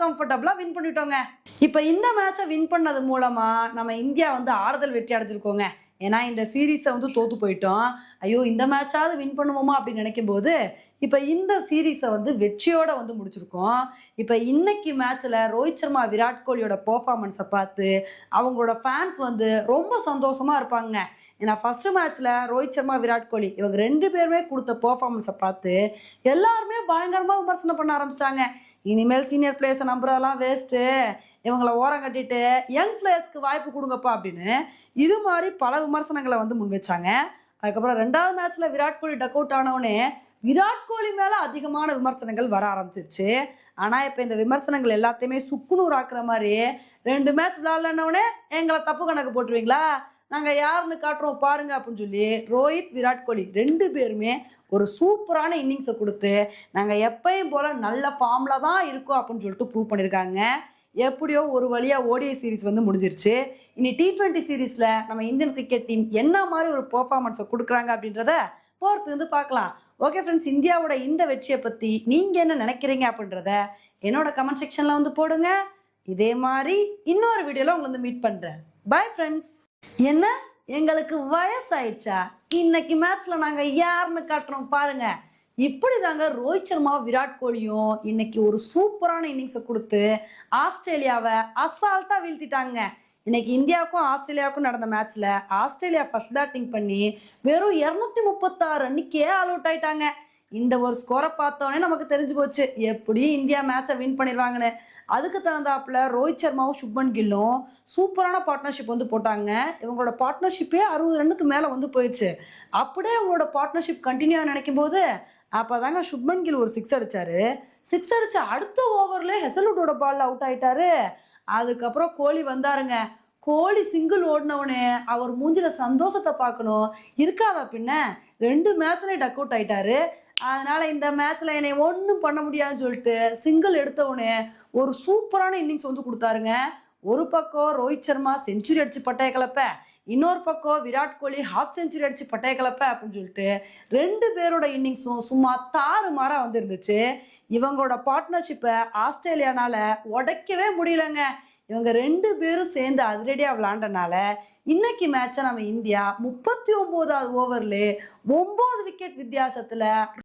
கம்ஃபர்டபுளாக வின் பண்ணிட்டோங்க. இப்போ இந்த மேட்சை வின் பண்ணது மூலமாக நம்ம இந்தியா வந்து ஆறுதல் வெற்றி அடைஞ்சிருக்கோங்க. ஏன்னா இந்த சீரீஸை வந்து தோத்து போயிட்டோம். ஐயோ இந்த மேட்சாவது வின் பண்ணுவோமா அப்படின்னு நினைக்கும் போது இப்போ இந்த சீரீஸை வந்து வெற்றியோட வந்து முடிச்சிருக்கோம். இப்போ இன்னைக்கு மேட்ச்சில் ரோஹித் சர்மா விராட் கோலியோட பெர்ஃபார்மன்ஸை பார்த்து அவங்களோட ஃபேன்ஸ் வந்து ரொம்ப சந்தோஷமாக இருப்பாங்க. ஏன்னா ஃபர்ஸ்ட் மேட்ச்சில் ரோஹித் சர்மா விராட் கோலி இவங்க ரெண்டு பேருமே கொடுத்த பர்ஃபார்மன்ஸை பார்த்து எல்லாருமே பயங்கரமாக விமர்சனம் பண்ண ஆரம்பிச்சிட்டாங்க. இனிமேல் சீனியர் பிளேயர்ஸை நம்புறதெல்லாம் வேஸ்ட்டு இவங்களை ஓரம் கட்டிட்டு யங் பிளேயர்ஸ்க்கு வாய்ப்பு கொடுங்கப்பா அப்படின்னு இது மாதிரி பல விமர்சனங்களை வந்து முன் வச்சாங்க. அதுக்கப்புறம் ரெண்டாவது மேட்ச்ல விராட் கோலி டக் அவுட் ஆனவுடனே விராட் கோலி மேல அதிகமான விமர்சனங்கள் வர ஆரம்பிச்சிருச்சு. ஆனா இப்ப இந்த விமர்சனங்கள் எல்லாத்தையுமே சுக்குநூறு ஆக்குற மாதிரி ரெண்டு மேட்ச் விளையாடலன்னவுடனே எங்களை தப்பு கணக்கு போட்டுருவீங்களா? நாங்கள் யாருன்னு காட்டுறோம் பாருங்க அப்படின்னு சொல்லி ரோஹித் விராட் கோலி ரெண்டு பேருமே ஒரு சூப்பரான இன்னிங்ஸை கொடுத்து நாங்கள் எப்பயும் போல் நல்ல ஃபார்மில் தான் இருக்கோம் அப்படின்னு சொல்லிட்டு ப்ரூவ் பண்ணியிருக்காங்க எப்படியோ ஒரு வழியாக ஓடிஐ சீரிஸ் வந்து முடிஞ்சிருச்சு. இனி டி டுவெண்ட்டி சீரீஸில் நம்ம இந்தியன் கிரிக்கெட் டீம் என்ன மாதிரி ஒரு பெர்ஃபார்மன்ஸை கொடுக்குறாங்க அப்படின்றத பொறுத்து வந்து பார்க்கலாம். ஓகே ஃப்ரெண்ட்ஸ் இந்தியாவோட இந்த வெற்றியை பற்றி நீங்கள் என்ன நினைக்கிறீங்க அப்படின்றத என்னோட கமெண்ட் செக்ஷனில் வந்து போடுங்க. இதே மாதிரி இன்னொரு வீடியோவில் உங்களை வந்து மீட் பண்ணுறேன் பை ஃப்ரெண்ட்ஸ் என்ன? எங்களுக்கு வயசாயிடுச்சா? இன்னைக்கு மேட்ச்ல நாங்க யாருன்னு காட்டுறோம் பாருங்க. இப்படி தாங்க ரோஹித் சர்மா விராட் கோலியும் இன்னைக்கு ஒரு சூப்பரான இன்னிங்ஸை கொடுத்து ஆஸ்திரேலியாவை அசால்ட்டா வீழ்த்திட்டாங்க. இன்னைக்கு இந்தியாவுக்கும் ஆஸ்திரேலியாவுக்கும் நடந்த மேட்ச்ல ஆஸ்திரேலியா ஃபர்ஸ்ட் பேட்டிங் பண்ணி வெறும் இருநூத்தி முப்பத்தாறு ரன்னுக்கே ஆல் அவுட் ஆயிட்டாங்க. இந்த ஒரு ஸ்கோரை பார்த்தோன்னே நமக்கு தெரிஞ்சு போச்சு. எப்படி இந்தியா மேட்சை வின் பண்ணிடுவாங்கன்னு அதுக்கு தகுந்தாப்புல ரோஹித் சர்மாவும் சுப்மன் கில்லும் சூப்பரான பார்ட்னர்ஷிப் வந்து போட்டாங்க. இவங்களோட பார்ட்னர்ஷிப்பே அறுபது ரன்னுக்கு மேலே வந்து போயிடுச்சு. அப்படியே அவங்களோட பார்ட்னர்ஷிப் கண்டினியூ நினைக்கும் போது அப்போ தாங்க சுப்மன் கில் ஒரு சிக்ஸ் அடிச்சாரு. சிக்ஸ் அடிச்ச அடுத்த ஓவர்ல ஹெசல்வுட்டோட பால்ல அவுட் ஆயிட்டாரு. அதுக்கப்புறம் கோலி வந்தாருங்க. கோலி சிங்கிள் ஓடினவனே அவர் மூஞ்சில சந்தோஷத்தை பார்க்கணும். இருக்காதா பின்ன? ரெண்டு மேட்ச்லேயே டக் அவுட் ஆயிட்டாரு. அதனால இந்த மேட்ச்ல என்னை ஒன்றும் பண்ண முடியாதுன்னு சொல்லிட்டு சிங்கிள் எடுத்தவுடனே ஒரு சூப்பரான இன்னிங்ஸ் வந்து கொடுத்தாருங்க. ஒரு பக்கம் ரோஹித் சர்மா செஞ்சுரி அடிச்சு பட்டைய கலப்ப இன்னொரு பக்கம் விராட் கோலி ஹாஃப் செஞ்சுரி அடிச்சு பட்டைய கலப்ப அப்படின்னு சொல்லிட்டு ரெண்டு பேரோட இன்னிங்ஸும் சும்மா தாறு மாறா வந்துருந்துச்சு. இவங்களோட பார்ட்னர்ஷிப்பை ஆஸ்திரேலியானால உடைக்கவே முடியலங்க. இவங்க ரெண்டு பேரும் சேர்ந்து அதிரடியாக விளாண்டனால இன்னைக்கு மேட்சை நம்ம இந்தியா முப்பத்தி ஒன்பதாவது ஓவர்ல ஒன்பது விக்கெட் வித்தியாசத்துல